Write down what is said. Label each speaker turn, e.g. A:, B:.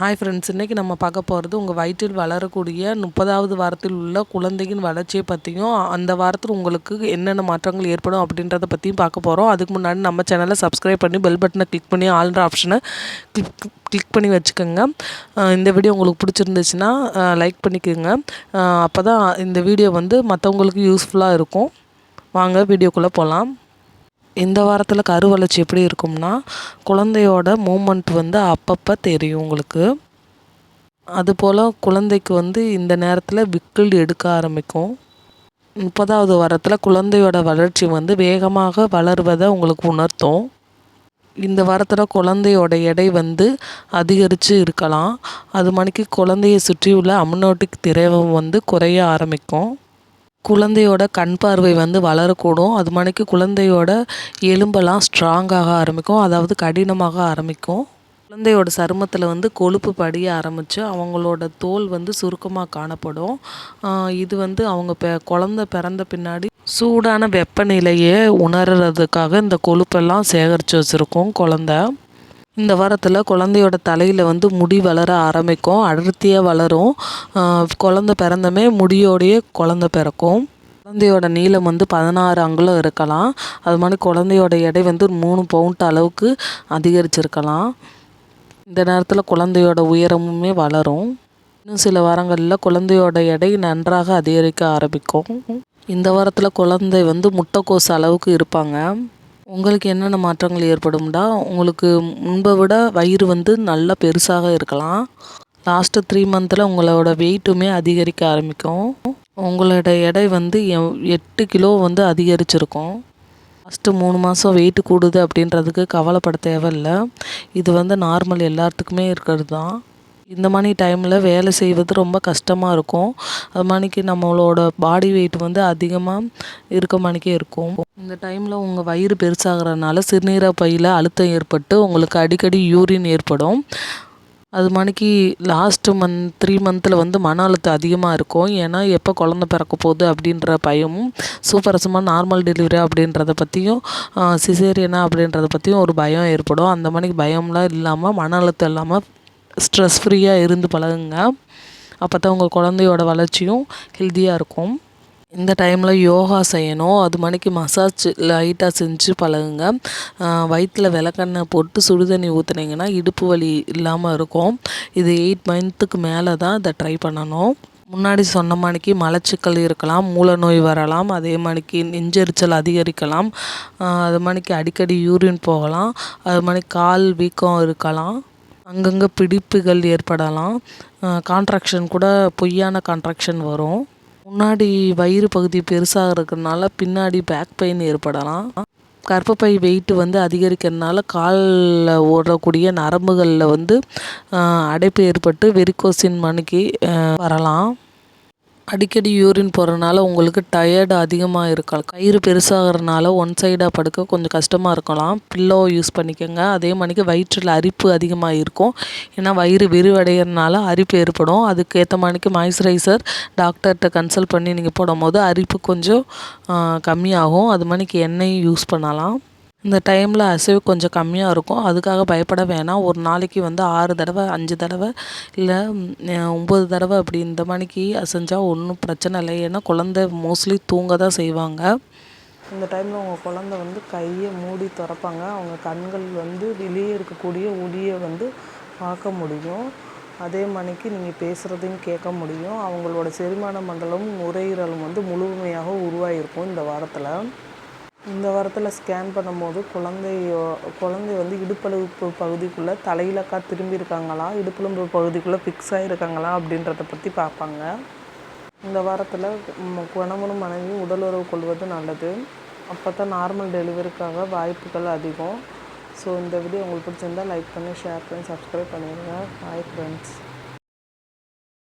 A: Hi friends இன்றைக்கி நம்ம பார்க்க போகிறது உங்கள் வயிற்றில் வளரக்கூடிய முப்பதாவது வாரத்தில் உள்ள குழந்தையின் வளர்ச்சியை பற்றியும் அந்த வாரத்தில் உங்களுக்கு என்னென்ன மாற்றங்கள் ஏற்படும் அப்படின்றத பற்றியும் பார்க்க போகிறோம் அதுக்கு முன்னாடி நம்ம சேனலை சப்ஸ்கிரைப் பண்ணி பெல் பட்டனை கிளிக் பண்ணி ஆல்ன்ற ஆப்ஷனை கிளிக் கிளிக் பண்ணி வச்சுக்கோங்க. இந்த வீடியோ உங்களுக்கு பிடிச்சிருந்துச்சுன்னா லைக் பண்ணிக்கோங்க. அப்போ தான் இந்த வீடியோ வந்து மற்றவங்களுக்கு யூஸ்ஃபுல்லாக இருக்கும். வாங்க வீடியோக்குள்ளே போகலாம் இந்த வாரத்தில் கரு வளர்ச்சி எப்படி இருக்கும்னா குழந்தையோட மூமெண்ட் வந்து அப்பப்போ தெரியும் உங்களுக்கு. அதுபோல் குழந்தைக்கு வந்து இந்த நேரத்தில் விக்கிள் எடுக்க ஆரம்பிக்கும். முப்பதாவது வாரத்தில் குழந்தையோட வளர்ச்சி வந்து வேகமாக வளர்வதை உங்களுக்கு உணர்த்தும். இந்த வாரத்தில் குழந்தையோட எடை வந்து அதிகரித்து இருக்கலாம். அது மணிக்கு குழந்தையை சுற்றியுள்ள அம்னோட்டிக் திரவம் வந்து குறைய ஆரம்பிக்கும். குழந்தையோட கண் பார்வை வந்து வளரக்கூடும். அது மணிக்கு குழந்தையோட எலும்பெல்லாம் ஸ்ட்ராங்காக ஆரம்பிக்கும். அதாவது கடினமாக ஆரம்பிக்கும். குழந்தையோட சருமத்தில் வந்து கொழுப்பு படிய ஆரம்பித்து அவங்களோட தோல் வந்து சுருக்கமாக காணப்படும். இது வந்து அவங்க பெ குழந்த பிறந்த பின்னாடி சூடான வெப்பநிலையை உணர்றதுக்காக இந்த கொழுப்பெல்லாம் சேகரித்து வச்சுருக்கோம் குழந்த. இந்த வாரத்தில் குழந்தையோட தலையில் வந்து முடி வளர ஆரம்பிக்கும். அடர்த்தியாக வளரும். குழந்த பிறந்தமே முடியோடையே குழந்த பிறக்கும். குழந்தையோட நீளம் வந்து பதினாறு அங்குலம் இருக்கலாம். அது மாதிரி குழந்தையோட எடை வந்து மூணு பவுண்ட் அளவுக்கு அதிகரிச்சிருக்கலாம். இந்த நேரத்தில் குழந்தையோட உயரமுமே வளரும். இன்னும் சில வாரங்களில் குழந்தையோட எடை நன்றாக அதிகரிக்க ஆரம்பிக்கும். இந்த வாரத்தில் குழந்தை வந்து முட்டைக்கோஸ் அளவுக்கு இருப்பாங்க. உங்களுக்கு என்னென்ன மாற்றங்கள் ஏற்படும்டா? உங்களுக்கு முன்பை விட வயிறு வந்து நல்லா பெருசாக இருக்கலாம். லாஸ்ட்டு த்ரீ மந்தில் உங்களோட வெயிட்டுமே அதிகரிக்க ஆரம்பிக்கும். உங்களோட எடை வந்து எட்டு கிலோ வந்து அதிகரிச்சிருக்கும். ஃபஸ்ட்டு மூணு மாதம் வெயிட்டு கூடுது அப்படின்றதுக்கு கவலைப்பட தேவையில்லை. இது வந்து நார்மல் எல்லாத்துக்குமே இருக்கிறது தான். இந்த மாதிரி டைமில் வேலை செய்வது ரொம்ப கஷ்டமாக இருக்கும். அது மாதிரிக்கு நம்மளோட பாடி வெயிட் வந்து அதிகமாக இருக்க மாதிரிக்கே இருக்கும். இந்த டைமில் உங்கள் வயிறு பெருசாகிறனால சிறுநீரக பையில் அழுத்தம் ஏற்பட்டு உங்களுக்கு அடிக்கடி யூரின் ஏற்படும். அது மாதிரிக்கு லாஸ்ட்டு மந்த் த்ரீ மந்தில் வந்து மன அழுத்தம் அதிகமாக இருக்கும். ஏன்னா எப்போ குழந்த பிறக்க போகுது அப்படின்ற பயமும் சூப்பரசமாக நார்மல் டெலிவரி அப்படின்றத பற்றியும் சிசேரியனா அப்படின்றத பற்றியும் ஒரு பயம் ஏற்படும். அந்த மாதிரி பயம்லாம் இல்லாமல் மன அழுத்தம் இல்லாமல் ஸ்ட்ரெஸ் ஃப்ரீயாக இருந்து பழகுங்க. அப்போ தான் உங்கள் குழந்தையோட வளர்ச்சியும் ஹெல்த்தியாக இருக்கும். இந்த டைமில் யோகா செய்யணும். அது மணிக்கு மசாஜ் லைட்டாக செஞ்சு பழகுங்க. வயிற்றில் விளக்கெண்ணெய் போட்டு சுடுதண்ணி ஊற்றுனீங்கன்னா இடுப்பு வலி இல்லாமல் இருக்கும். இது எயிட் மந்த்துக்கு மேலே தான் இதை ட்ரை பண்ணணும். முன்னாடி சொன்ன மணிக்கு மலச்சிக்கல் இருக்கலாம் மூல நோய் வரலாம் அதே மணிக்கு நெஞ்செரிச்சல் அதிகரிக்கலாம். அது மாதிரிக்கு அடிக்கடி யூரின் போகலாம். அது மாதிரி கால் வீக்கம் இருக்கலாம். அங்கங்கே பிடிப்புகள் ஏற்படலாம். கான்ட்ராக்ஷன் கூட பொய்யான கான்ட்ராக்ஷன் வரும். முன்னாடி வயிறு பகுதி பெருசாக இருக்கிறதுனால பின்னாடி பேக் பெயின் ஏற்படலாம். கர்ப்பப்பை வெயிட்டு வந்து அதிகரிக்கிறதுனால காலில் ஓடக்கூடிய நரம்புகளில் வந்து அடைப்பு ஏற்பட்டு வெறிக்கோசின் மணிக்கு வரலாம். அடிக்கடி யூரின் போகிறனால உங்களுக்கு டயர்டு அதிகமாக இருக்கலாம். கயிறு பெருசாகிறனால ஒன் சைடாக படுக்க கொஞ்சம் கஷ்டமாக இருக்கலாம். பில்லோ யூஸ் பண்ணிக்கோங்க. அதே மாதிரிக்கு வயிற்றில் அரிப்பு அதிகமாக இருக்கும். ஏன்னா வயிறு விரிவடைகிறனால அரிப்பு ஏற்படும். அதுக்கு ஏற்ற மாதிரிக்கு மாய்ஸ்சரைசர் டாக்டர்கிட்ட கன்சல்ட் பண்ணி நீங்கள் போடும்போது அரிப்பு கொஞ்சம் கம்மியாகும். அது மணிக்கு எண்ணெய் யூஸ் பண்ணலாம். இந்த டைமில் அசைவு கொஞ்சம் கம்மியாக இருக்கும். அதுக்காக பயப்பட வேணாம். ஒரு நாளைக்கு வந்து ஆறு தடவை அஞ்சு தடவை இல்லை ஒம்பது தடவை அப்படி இந்த மணிக்கு அசைஞ்சால் ஒன்றும் பிரச்சனை இல்லை. ஏன்னா குழந்த மோஸ்ட்லி தூங்க தான் செய்வாங்க. இந்த டைமில் அவங்க குழந்த வந்து கையை மூடி திறப்பாங்க. அவங்க கண்கள் வந்து வெளியே இருக்கக்கூடிய ஒளியை வந்து பார்க்க முடியும். அதே மணிக்கு நீங்கள் பேசுகிறதையும் கேட்க முடியும். அவங்களோட செரிமான மண்டலமும் நுரையீரலும் வந்து முழுமையாக உருவாகிருக்கும் இந்த வாரத்தில். இந்த வாரத்தில் ஸ்கேன் பண்ணும்போது குழந்தையோ குழந்தை வந்து இடுப்பழுப்பு பகுதிக்குள்ளே தலையிலக்கா திரும்பி இருக்காங்களா பகுதிக்குள்ளே ஃபிக்ஸ் ஆகிருக்காங்களா அப்படின்றத பற்றி பார்ப்பாங்க. இந்த வாரத்தில் கணவனும் மனைவி உடல் உறவு கொள்வது நல்லது. அப்போ தான் நார்மல் டெலிவரிக்காக வாய்ப்புகள் அதிகம். ஸோ இந்த வீடியோ உங்களுக்கு பிடிச்சிருந்தால் லைக் பண்ணி ஷேர் பண்ணி சப்ஸ்கிரைப் பண்ணிடுங்க ஹாய் ஃப்ரெண்ட்ஸ்